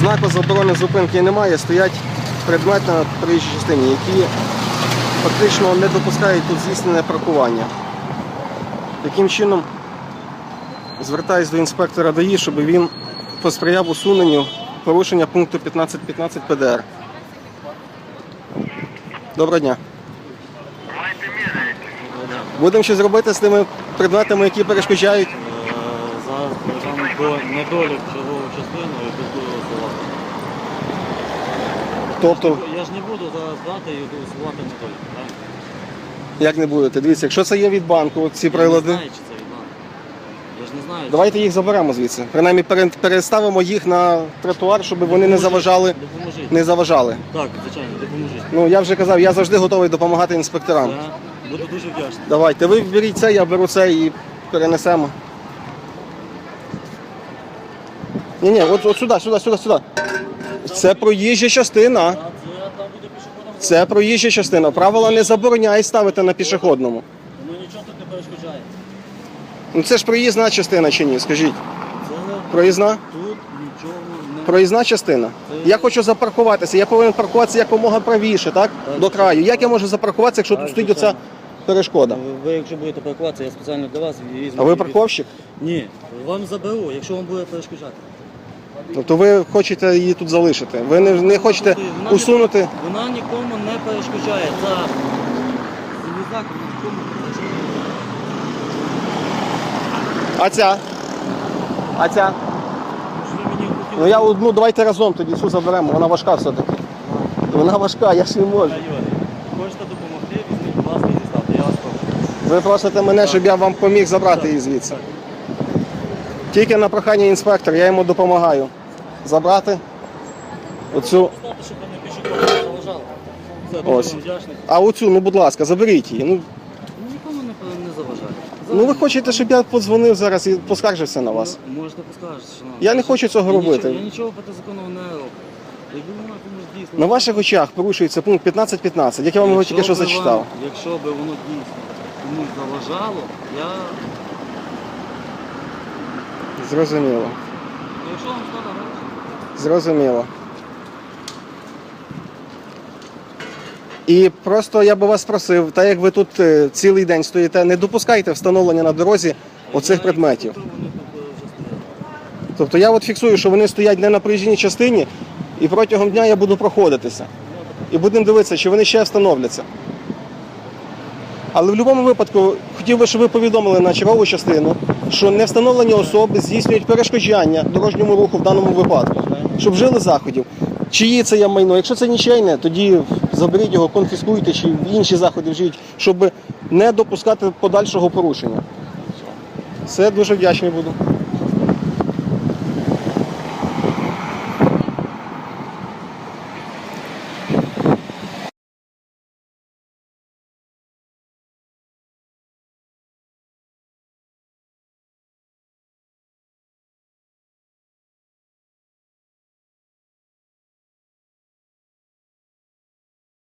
Знаку заборони зупинки немає, стоять предмети на проїжджій частині, які фактично не допускають тут здійснене паркування. Таким чином звертаюсь до інспектора ДАІ, щоб він посприяв усуненню порушення пункту 15.15 ПДР. Доброго дня. Будемо щось робити з тими предметами, які перешкоджають. Е, Зараз прийшов до недолік чергову частину і тут буду усувати. Тобто, Я ж не буду зараз брати і усувати недолік. так? як не будете? Дивіться, якщо це є від банку, ці Я не прилади, знаю, чи це від нас. Я ж не знаю. чи- давайте їх заберемо звідси. Принаймні пере- переставимо їх на тротуар, щоб вони не Допоможіть, заважали. Допоможіть. Не заважали. Так, звичайно, допоможіть. Ну я вже казав, я завжди готовий допомагати інспекторам. Я буду дуже вдячний. Давайте, ви беріть це, я беру це і перенесемо. Ні, ні, от, от сюди, сюди, сюди, сюди. Це проїжджа частина. Це проїжджа частина. Правила не забороняє ставити на пішохідному. Ну нічого тут не перешкоджає. Ну це ж проїзна частина чи ні? Скажіть. Проїзна? тут нічого не Проїзна частина. Я хочу запаркуватися. Я повинен паркуватися якомога правіше, так? До краю. Як я можу запаркуватися, якщо тут стоїть оця перешкода? Ви якщо будете паркуватися, я спеціально для вас візьму. А ви парковщик? Ні, вам заберу, якщо вам буде перешкоджати. Тобто ви хочете її тут залишити. Ви не, не хочете Вона усунути. Вона нікому не перешкоджає. Залізак вона нікому не перешкоджає. А ця? А ця? Ну я одну, давайте разом тоді цю заберемо, вона важка все-таки. Вона важка, я ж не можу. Хочете допомогти, візьміть, будь ласка, і діставте. Я вас прошу. Ви просите мене, щоб я вам поміг забрати її звідси. Тільки на прохання інспектора, я йому допомагаю. Забрати оцю. Ось. А оцю, ну будь ласка, заберіть її. Ну, Ну, Нікому не, не заважає. ну ви хочете, щоб я подзвонив зараз і поскаржився на вас. Ну, Можете поскаржити, шановні. Я не хочу цього робити. Я нічого проти закону не роблю. Якби воно комусь дійсно... На ваших очах порушується пункт 15.15, як я вам його тільки що зачитав. Якщо б воно дійсно комусь заважало, я... Зрозуміло. Якщо вам гроші, Зрозуміло. І просто я би вас просив, так як ви тут е, цілий день стоїте, не допускайте встановлення на дорозі оцих предметів. Тобто я от фіксую, що вони стоять не на проїжджій частині, і протягом дня я буду проходитися. І будемо дивитися, чи вони ще встановляться. Але в будь-якому випадку хотів би, щоб ви повідомили на чергову частину, що не встановлені особи здійснюють перешкоджання дорожньому руху в даному випадку, щоб вжили заходів. Чиї це є майно? Якщо це нічейне, тоді заберіть його, конфіскуйте чи інші заходи вживіть, щоб не допускати подальшого порушення. Все, дуже вдячний буду.